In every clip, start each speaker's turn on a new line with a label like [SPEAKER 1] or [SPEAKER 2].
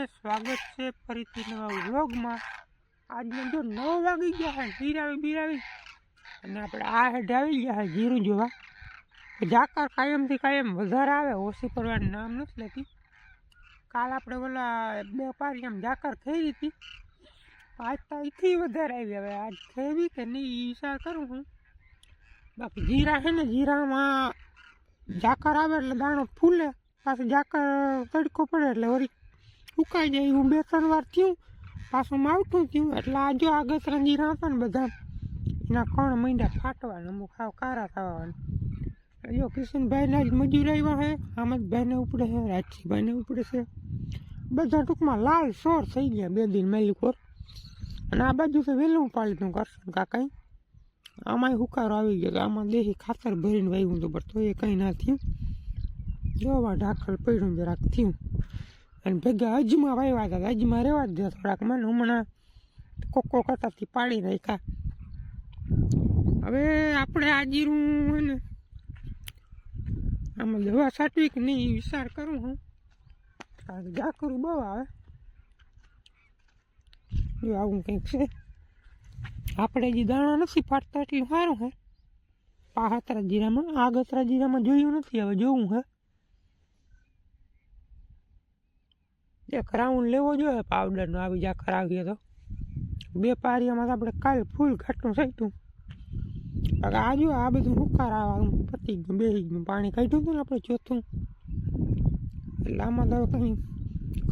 [SPEAKER 1] દ્વારકાધીશ જય મુરલીધર બધા મિત્રોને સ્વાગત છે ફરીથી નવા વ્લોગમાં. આજનો જો નવ વાગી ગયા છે બિરાવી બીરાવી. અને આપણે આ હેઠ આવી ગયા છે જીરું જોવા. ઝાકર કાયમથી કાયમ વધારે આવે, ઓછી પડવાનું નામ નથી લેતી. કાલ આપણે ઓલા બે પારી આમ ઝાકર ખાઈ હતી. આજ તો અહીંથી વધારે આવી. હવે આજ ખેવી કે નહીં એ વિચાર કરું હું. બાકી જીરા છે ને, જીરામાં ઝાકર આવે એટલે દાણો ફૂલે, પાછું ઝાકર તડકો પડે એટલે વળી સુકાઈ જાય હું બે ત્રણ વાર થયું, પાછું માવઠું થયું, એટલે આ જો આ ગતરા જીરા હતા ને બધા એના કણ મીંડા ફાટવાના, અમુક હાવ કારા થવાના. જો કિશનભાઈના જ મજૂર આવ્યા છે આમદભાઈને ઉપડે છે રાજસીભાઈને ઉપડે છે. બધા ટૂંકમાં લાલ સોર થઈ ગયા બે દિન મેલીકોર અને આ બાજુ તો વહેલું પાડી કરશે કાંઈ? આમાંય હુકારો આવી ગયો આમાં દેહી ખાતર ભરીને વાવ્યું તો પણ તો એ કંઈ ના થયું. જોવા ઢાકલ પડ્યું જરાક થયું. અને ભેગા હજમાં વાવ્યા હતા હજમાં રહેવા જ દે થોડાક. મને હમણાં કોકો કતાથી પાડી નાખ્યા. હવે આપણે આ જીરું આમાં દવા સાટવી કે નહીં વિચાર કરું હું. ઝાકરું બહુ આવે. જો આવું કંઈક છે. આપણે જે દાણા નથી ફાટતા એટલું સારું હે. પાહાતરા જીરામાં, આગતરા જીરામાં જોયું નથી, હવે જોવું હે. એક રાઉન્ડ લેવો જોઈએ પાવડરનો આવી જા કરાવીએ તો. બે તો આપણે કાલ ફૂલ ઘાટું થઈતું આ જો આ બધું હુકાર આવવાનું પતી ગયું બેસી ગયું. પાણી કાઢ્યું હતું ને આપણે ચોથું. એટલે આમાં તો કંઈ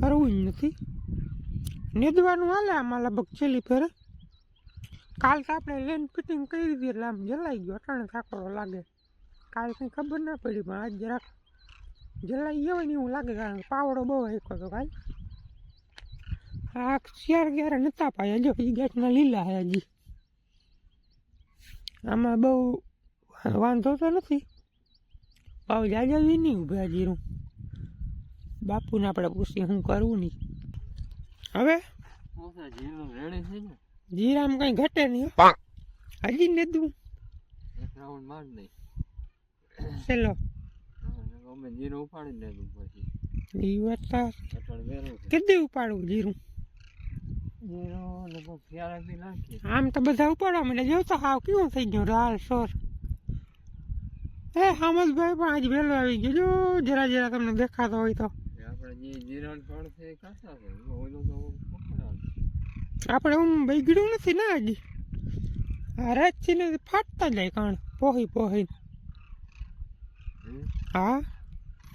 [SPEAKER 1] કરવું જ નથી. નેદવાનું હાલે આમાં લગભગ છેલ્લી ફેરે. કાલ તો આપણે લેન ફિટિંગ કરી દીધી એટલે આમ જલાઈ ગયો. અટાણે થાકરો લાગે. કાલ કંઈ ખબર ના પડી, પણ આજ જરાક જલાઈ ગયો ને એવું લાગે, કારણ કે પાવડો બહુ હેકો તો કાલ. આ ક્યારે ક્યારે નતા પાયા. જો એ ગેટના લીલા હે હજી. આમાં બહુ વાંધો તો નથી. ભાવ જાજા બી નહીં ઊભા જીરું બાપુને આપણે પૂછીએ શું કરવું નહીં. હવે?
[SPEAKER 2] જીરામ કઈ
[SPEAKER 1] જીરામાં કંઈ ઘટે નહીં હો. હજી ને દઉં.
[SPEAKER 2] એક રાઉન્ડ માર દઈ
[SPEAKER 1] ચલો
[SPEAKER 2] અમે જીરો ઉપાડી લેવું પછી.
[SPEAKER 1] એ વાત તો ઉપાડવું જીરું
[SPEAKER 2] જીરો લગભગ ક્યારે બી નાખીએ
[SPEAKER 1] આમ તો બધા ઉપાડવા માંડે જો તો હાવ કેવું થઈ ગયું લાલ સોર. એ હામદભાઈ પણ આજ વહેલો આવી ગયો જો જરા જરા તમને દેખાતો હોય તો.
[SPEAKER 2] આપણે
[SPEAKER 1] હું બગડ્યું નથી ને હજી આ રાતથી ને ફાટતા જાય કાણ પોહી પોહી. હા?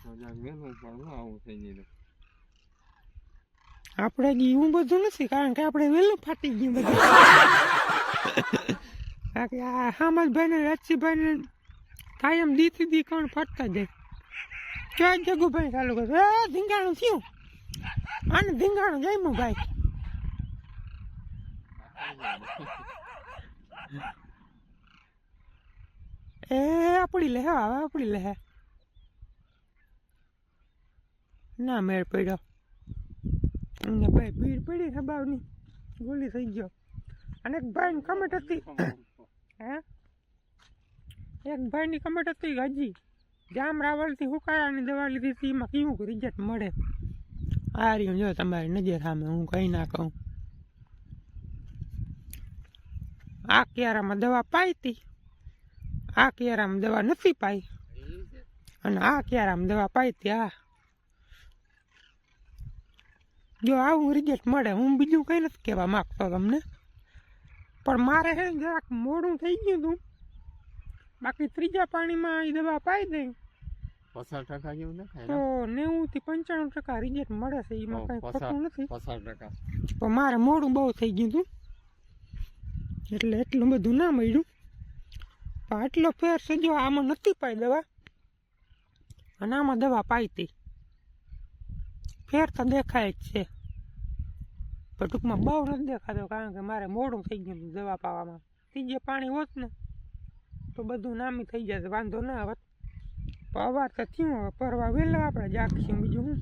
[SPEAKER 2] મજા જાક પણ આવું થઈ જાય
[SPEAKER 1] આપણે એવું બધું નથી, કારણ કે આપણે વહેલું ફાટી ગયું બધું. કારણ કે આ હામદભાઈ ને રાજસીભાઈ ને કાયમ દીથી દી કોણ ફાટતા જાય. ક્યાં જગુભાઈ ચાલુ કરે ધીંગાણું થયું. આને ધીંગાણું જમ્યું ભાઈ. એ આપણી લે હવે આપણી લે. ના, મેળ પડ્યો. ને ભાઈ ભીડ પડી સબાવની ગોલી થઈ ગયો. અને એક ભાઈની કમેટ હતી. હે? એક ભાઈની કમેટ હતી હજી જામ રાવલથી હુકારાની દવા લીધી હતી, એમાં કેવું રિઝલ્ટ મળે? આ રહ્યું, જો તમારી નજર સામે, હું કંઈ ના કહું. આ કિયારામાં દવા પાઈ હતી. આ કિયારામાં દવા નથી પાઈ. અને આ કિયારામાં દવા પાઈ હતી આ જો આવું રિઝલ્ટ મળે હું બીજું કંઈ નથી કહેવા માગતો તમને. પણ મારે હે જરાક મોડું થઈ ગયું હતું. બાકી ત્રીજા પાણીમાં એ દવા પાઈ દઈ.
[SPEAKER 2] પસાર ટકા જેવું દેખાય
[SPEAKER 1] તો નેવું થી પંચાણું ટકા રિઝલ્ટ મળે છે એમાં કઈ ખોટું નથી.
[SPEAKER 2] પસાર ટકા.
[SPEAKER 1] પણ મારે મોડું બહુ થઈ ગયું હતું. એટલે એટલું બધું ના મળ્યું. પણ આટલો ફેર છે જો આમાં નથી પાઈ દવા. અને આમાં દવા પાઈ હતી. ફેર તો દેખાય જ છે. પણ ટૂંકમાં બહુ નથી દેખાતો, કારણ કે મારે મોડું થઈ ગયું દવા પાવામાં. ત્રીજે પાણી હોત ને, તો બધું નામી થઈ જાય વાંધો ના આવત પણ અવાર તો થયું, હવે પરવા વહેલા આપણે જાગશું બીજું હું.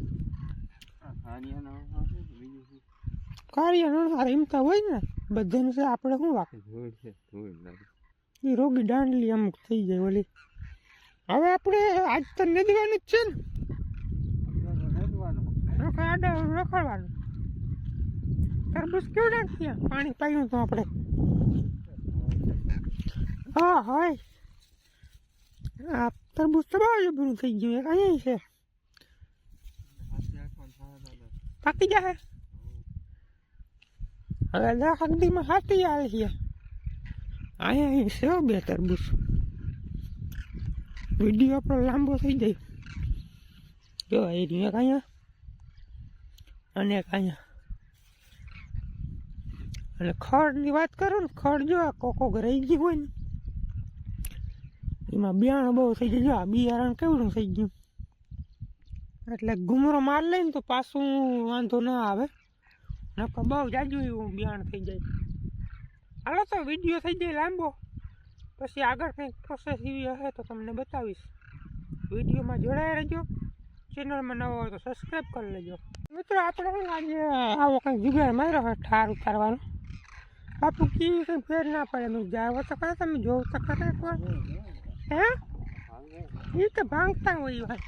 [SPEAKER 1] કાર્ય નણહાર એમ તો હોય ને, બધાને છે આપણે શું
[SPEAKER 2] લાગે
[SPEAKER 1] એ રોગી દાંડલી અમુક થઈ જાય ઓલી. હવે આપણે આજ તો નદવાનું જ છે ને
[SPEAKER 2] આપણે તો નેદવાનું.
[SPEAKER 1] કઈ આડા રખડવાનું તરબૂચ કેવું નાખ્યા પાણી પાયું તો આપણે. હા, હોય. આ તરબૂચ તો બહુ જબરું થઈ ગયું. એક અહીંયા છે.
[SPEAKER 2] હાથે આખા ખાવા દાદા
[SPEAKER 1] પાકી જાય હવે દસ અગદીમાં હાથી આવે છે. અહીંયા અહીં છે હો બે તરબૂચ. વીડિયો આપણો લાંબો થઈ જાય. જો, એ રહ્યું એક અહીંયા. અને અહીંયા અને ખડની વાત કરું ને, ખડ જો આ કોકો રહી ગયું હોય ને, એમાં બિયારણ બહુ થઈ ગયું. આ બિયારણ કેવડું થઈ ગયું? એટલે ઘૂમરો માર લઈને તો પાછું વાંધો ના આવે. નકર બહુ જાજુ એવું બિયાણ થઈ જાય. હાલો તો વીડિયો થઈ જાય લાંબો. પછી આગળ કંઈક પ્રોસેસ એવી હશે તો તમને બતાવીશ. વિડીયોમાં જોડાઈ રહેજો. ચેનલમાં નવો હોય તો સબસ્ક્રાઈબ કરી લેજો. મિત્રો, આપણે આજે આવો કંઈક જુગાડ માર્યો હોય ઠાર ઉતારવાનો. બાપુ કેવી કંઈ ફેર ના પડે મેં જાવ તો ખરા, તમે જોવ તો એકવાર હે? એ તો ભાંગતા હોય વાત.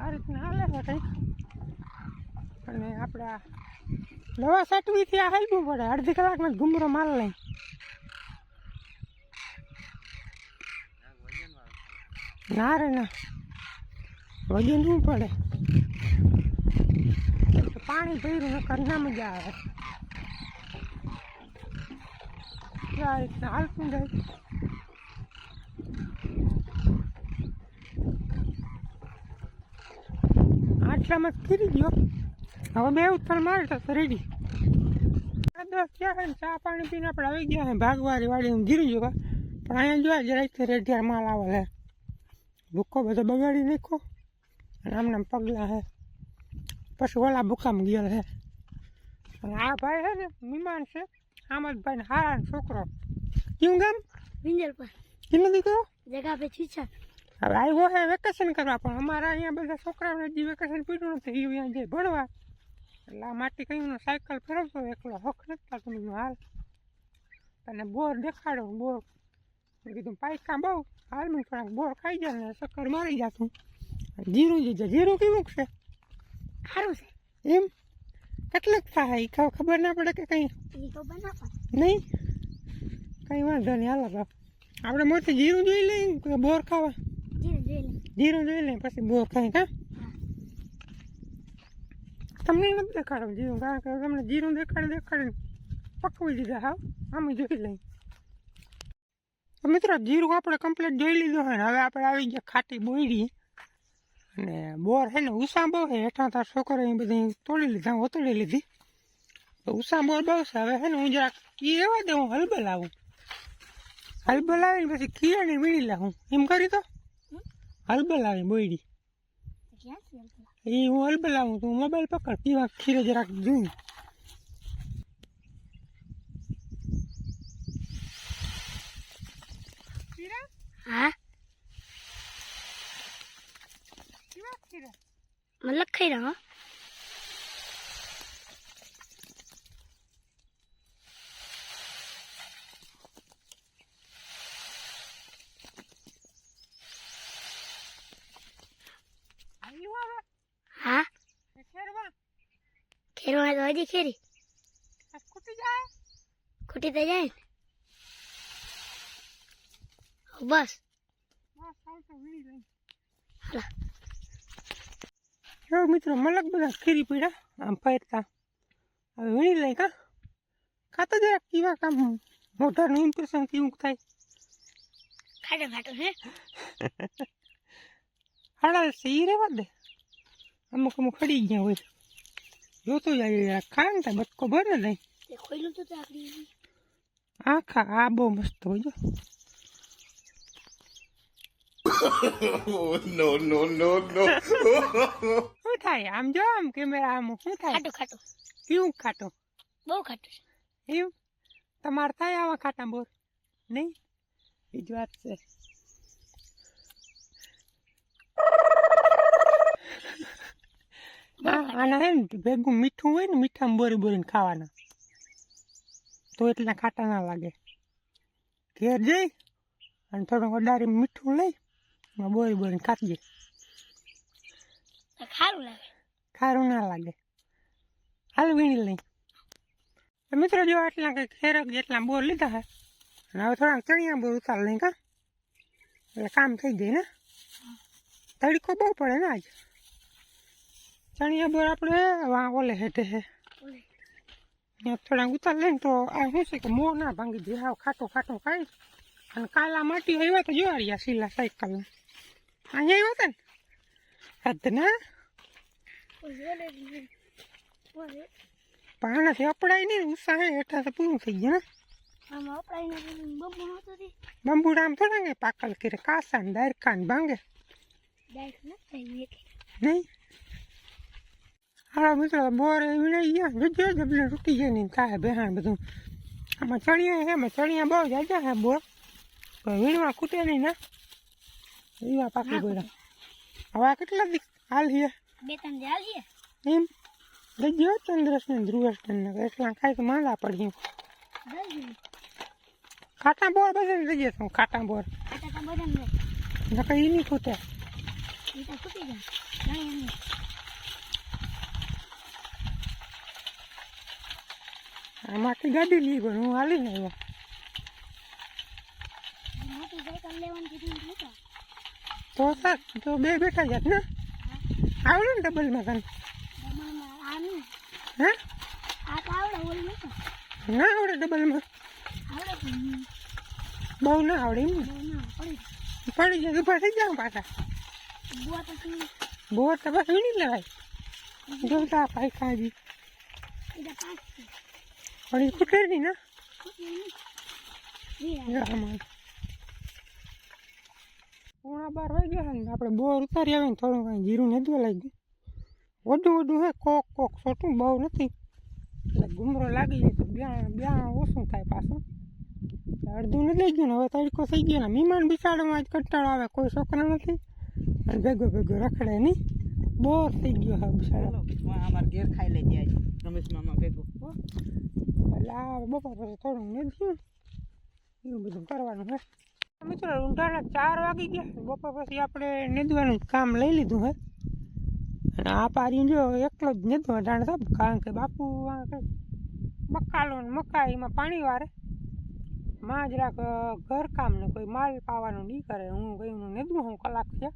[SPEAKER 1] આ રીતના હાલે છે કંઈક. અને આપણા દવા સાટવીથી આ હાલવું પડે. અડધી કલાકમાં ઘૂમરો માર લઈ. ના રે ના. વજન શું પડે? પાણી ભર્યું કરના મજા આવે. આ રીતના હાલતું જાય. આટલામાં જ ગયો. હવે બે ઉત્તર મારે તો રેડી દસ થયા ચા પાણી પીને આપણે આવી ગયા ભાગવારી વાળી ગીરી જોવા. પણ અહીંયા જોયા જરાક રેડિયા માલ આવે ભૂખો બધો બગાડી નાખો અને આમ પગલા છે. પછી ઓલા બુકામ ગયેલ છે અને આ ભાઈ છે ને મિમાન છે આમદભાઈ ને હારા છોકરો. કેવું ગામ?
[SPEAKER 3] વિંજર પર
[SPEAKER 1] એનો દીકરો
[SPEAKER 3] જગા પે છીછા.
[SPEAKER 1] હવે આવ્યો છે વેકેશન કરવા પણ અમારા અહીંયા બધા છોકરાઓને હજી વેકેશન પીડ્યું નથી એ અહીંયા જાય ભણવા. એટલે આ માટી કયું સાયકલ ફેરવતો એકલો હક નથી તમે હાલ. તને બોર દેખાડો બોર. મેં કીધું પાયકા બહુ. હાલ મને થોડાક બોર ખાઈ જાય ને ચક્કર મારી જાતું જીરું જે જીરું કેવું છે?
[SPEAKER 3] સારું છે.
[SPEAKER 1] એમ? કેટલાક થાય? એ ખબર ખબર ના પડે કે કંઈ?
[SPEAKER 3] એ તો બનાવો
[SPEAKER 1] નહીં? કંઈ વાંધો નહીં. હાલો બાપ આપણે મોટી જીરું જોઈ લઈએ બોર ખાવા?
[SPEAKER 3] જીને જોઈ લે
[SPEAKER 1] જીરું જોઈ લઈએ પછી બોર ખાઈ કા તમને નથી દેખાડો જીરું કારણ કે તમને જીરું દેખાડી દેખાડીને પકવી દીધા હા? આમ જોઈ લઈએ. મિત્રો જીરું આપણે કમ્પ્લીટ જોઈ લીધું હોય ને હવે આપણે આવી ગયા ખાટી બોયડી. અને બોર છે ને ઉષા બહુ છે હેઠા તાર છોકરો એ બધી તોડી લીધા ઓતડી લીધી. તો ઉષા બોર બહુ છે હવે છે ને હું જરાક એ એવા દે હું હલબલ આવું. હલબલ આવીને પછી ખીરાની વીણી લાવું એમ કરી તો? હલબલ આવી બોયડી? એ હું હલબલ આવું તું મોબાઈલ પકડ પીવા ખીરે જરાક જોઈ.
[SPEAKER 3] હા? મને લખાઈ રહ્યો હા. ખેરો તો હજી ખેરી. ખોટી તો જાય બસ.
[SPEAKER 1] જો મિત્રો મલક બધા ખીરી પીડા આમ ફેરતા હવે વીણી લઈ કા? ખાતા જરાક કેવા કામ મોઢાનું ઇમ્પ્રેશન કેવું થાય.
[SPEAKER 3] ખાટો ખાટો હે?
[SPEAKER 1] હાડા છે રેવા દે. અમુક અમુક ખડી ગયા હોય જોતો જાય યાર ખાન તા બટકો ભરે નહીં
[SPEAKER 3] ખોઈલું તો
[SPEAKER 1] આખા આ બહુ મસ્ત હોય જો.
[SPEAKER 4] No, no, no, no.
[SPEAKER 1] શું થાય? આમ જો આમ કેમેરા આમ શું થાય?
[SPEAKER 3] ખાટું ખાટો.
[SPEAKER 1] કેવું ખાટો?
[SPEAKER 3] બહુ ખાટું છે.
[SPEAKER 1] એવું? તમારે થાય આવા ખાટા બોર? નહીં? એ જ વાત છે. આના હે ને ભેગું મીઠું હોય ને મીઠામાં બોરી બોરીને ખાવાના. તો એટલા ખાટા ના લાગે. ઘેર જઈ અને થોડુંક અડારી મીઠું લઈ બોરી બોરીને ખાતી
[SPEAKER 3] સારું લાગે.
[SPEAKER 1] ખારું ના લાગે. હાલ વીણી લઈ. મિત્રો જો આટલા કંઈક ખેરક જેટલા બોર લીધા હે અને હવે થોડાક ચણિયા બોર ઉતાર લઈ કા. એટલે કામ થઈ જાય ને. તડકો બહુ પડે ને આજ. ચણિયા બોર આપણે વા ઓલે હેઠે હે. થોડાક ઉતાર લઈને તો આ શું છે કે મોં ના ભાંગી દે હાવ ખાટો ખાટો ખાઈ અને કાલા માટી આવ્યા તો જોવા રહ્યા સીલા સાયકલ અહીંયા આવ્યા હતા ને? હદ ના
[SPEAKER 3] ઓલે, ઓલે, ઓલે.
[SPEAKER 1] પણ આનાથી અપડાય નહીં ઉત્સાહ હેઠા તો પૂરું થઈ ગયા ને.
[SPEAKER 3] આમાં અપડાઈને પેલું બબુ નહોતું તે
[SPEAKER 1] બંબુડા આમ થોડા કે પાકલ કરે કાસા ને દારકા ને ભાંગે.
[SPEAKER 3] ન
[SPEAKER 1] નહીં? હાલો મિત્રો બોર વીણાઈ ગયા. જજો જબલે તૂટી જાય ને થાય બેહાણ બધું. આમાં ચણિયા છે આમાં ચણિયા બહુ જાજા હે બોર. વીણવા ખૂટે નહીં ના. વીણવા પાકી ગયેલા હવે આ કેટલા દી હાલ હે
[SPEAKER 3] બે ત્રણ જે આવીએ
[SPEAKER 1] એમ? જજો ચંદ્રસ ને ધ્રુવસ્ટન ને એટલા તો માંદા પડી કાંટા બોર બધા જઈએ છું ખાટા બોર.
[SPEAKER 3] ને
[SPEAKER 1] નકર ઈ નહીં ખૂટે. આમાંથી ગાડી લઈ ગયો હું હાલીને આવ્યો.
[SPEAKER 3] મોટી સાયકલ લેવાની કીધી નહોતા.
[SPEAKER 1] તો બે બેઠા જાત ને. આવડે ને ડબલમાં તને? હે? ના આવડે ડબલમાં. બહુ ના આવડે એમ
[SPEAKER 3] પડી
[SPEAKER 1] પડી જાય ઊભા થઈ જાવ પાછા. બોર તો બસ વીણી લેવાય. જોતા પાઈ ખાજી.
[SPEAKER 3] બીજા પાંચ છે
[SPEAKER 1] પણ એ ખૂટે નહીં ના. આમાં. પૂણા બાર હોય ગયા ને આપણે બોર ઉતારી આવે ને થોડું કાંઈ જીરું નથી લાગી વધુ વધુ હે કોક કોક છોટું બહુ નથી. એટલે ગુમરો લાગી જાય તો બ્યા બ્યા ઓછું થાય પાછું. અડધું નથી લઈ ગયું ને હવે તડકો થઈ ગયો ને મહેમાન બિચારામાં જ કંટાળો આવે કોઈ છોકરા નથી. અને ભેગો ભેગો રખડે નહીં. બોર થઈ ગયો હવે બિચારો.
[SPEAKER 4] અમારે ઘેર ખાઈ લઈ જાય રમેશ મામા ભેગો. હો.
[SPEAKER 1] એટલે આ બપોર પછી થોડું નથી એવું બધું કરવાનું હે. મિત્રો ઊંધાના ચાર વાગી ગયા. બપોર પછી આપણે નેદવાનું કામ લઈ લીધું હે. અને આ પારી જો એકલો જ નેદવા જાણે સાહેબ કારણ કે બાપુ બકાલો ને મકા એમાં પાણી વારે. માં જરાક અ, ઘર કામ ને કોઈ માલ પાવાનું નહીં કરે. હું ગયું નેદવું હું કલાક છે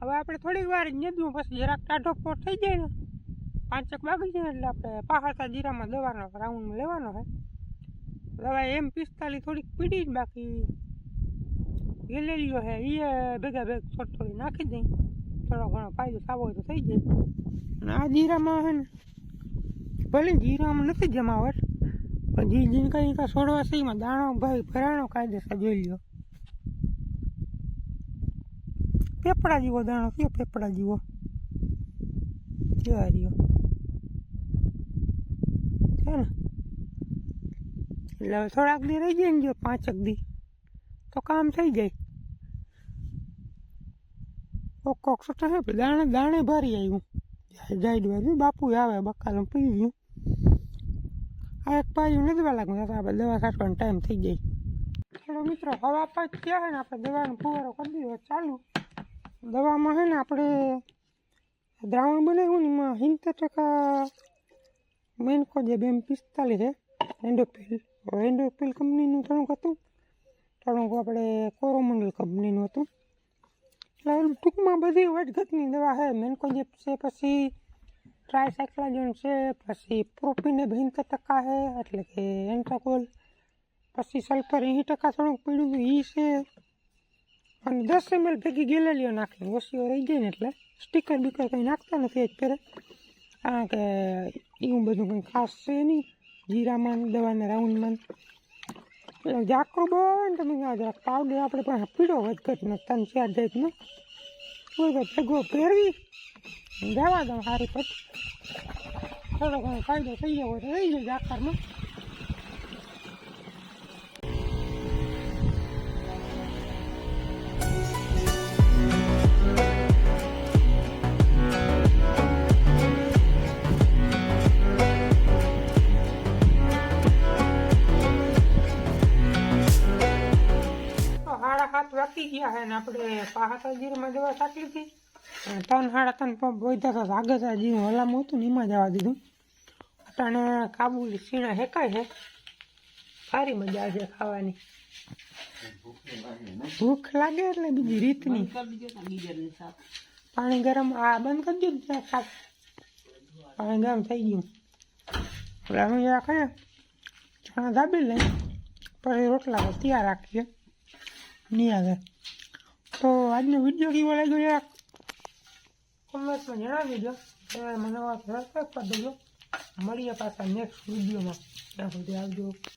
[SPEAKER 1] હવે આપણે થોડીક વાર જ નેદવું પછી જરાક ટાઢો પોટ થઈ જાય ને. પાંચેક વાગી જાય એટલે આપણે પહાડતા જીરામાં દવાનો રાઉન્ડ લેવાનો હે. દવા એમ પિસ્તાલીસ થોડીક પીડી જ બાકી. ગેલેરીઓ છે એ ભેગા ભેગ થોડી થોડી નાખી દઈ. થોડો ઘણો ફાયદો થવો હોય તો થઈ જાય. અને આ જીરામાં છે ને, ભલે જીરામાં નથી જમાવટ, પણ જી જીન કંઈ કાં છોડવા છે, એમાં દાણો, ભાઈ, ભરાણો કાયદેસર જોઈ લ્યો. પેપડા જેવો દાણો કયો પેપડા જેવો. કેવા રહ્યો છે ને? એટલે થોડાક દી રહી જાય ને જો પાંચક દી. તો કામ થઈ જાય. કોક કોક છૂટા છે દાણે દાણે ભરી આવ્યું જાય બાજુ બાપુ આવે બકાલ પી ગયું. આ એક પાયું નથી લાગુ તો આપણે દવા છાંટવાનો ટાઈમ થઈ જાય. ખેડો મિત્રો, હવા પાંચ થયા ને? આપણે દવાનો ફુવારો કરી દીધો ચાલુ. દવામાં છે ને આપણે દ્રાવણ બનાવ્યું ને એમાં સિત્તેર ટકા મેનકો જે બેમ પિસ્તાલીસ છે એન્ડોપિલ એન્ડોપિલ કંપનીનું થોડુંક હતું. થોડુંક આપણે કોરોમંડલ કંપનીનું હતું. એટલે ટૂંકમાં બધી વટઘટની દવા છે. મેન્કોજેપ છે, પછી ટ્રાયસાયક્લાજોન છે, પછી પ્રોપીને સિત્તેર ટકા છે, એટલે કે એન્ટ્રાકોલ પછી સલ્ફર એંસી ટકા થોડુંક પડ્યું એ છે. અને દસ એમએલ ભેગી ગેલેલીઓ નાખી ઓછીઓ રહી જાય ને એટલે સ્ટીકર બીકર કંઈ નાખતા નથી જ પહેરે. કારણ કે એવું બધું કંઈ ખાસ છે નહીં. જીરામાં દવાના રાઉન્ડમાં એટલે જાકરું બહુ ને તમે આ જરાક પાવડર આપણે પણ પીળો વધઘટ ને ત્રણ ચાર જાતનો કોઈ ભેગો પહેરવી જવા દો સારી પછી. થોડો ઘણો ફાયદો થઈ ગયો હોય તો રહી જાય જાકરમાં તો હાડા હાથ વાગી ગયા છે ને આપણે પાહાતા જીરમાં દવા છાંટી હતી ત્રણ સાડા ત્રણ પંપ વધ્યા હતા. આગળ જે હલામું હતું ને એમાં જવા દીધું. અટાણે કાબુલી સીણા હેકાય છે સારી મજા આવે ખાવાની. ભૂખ લાગે એટલે બીજી રીતની. પાણી ગરમ આ બંધ કરી દીધું ત્યાં શાક. પાણી ગરમ થઈ ગયું. એટલે અમે જરા ખાઈએ ચણા દાબી લઈએ પછી રોટલા તૈયાર રાખીએ. નહીં આવે. તો આજનો વીડિયો કેવો લાગ્યો યાર? કોમેન્ટમાં જણાવી દો. મને સબસ્ક્રાઈબ કરી દેજો મળીએ પાછા નેક્સ્ટ વિડીયોમાં ત્યાં સુધી આવજો.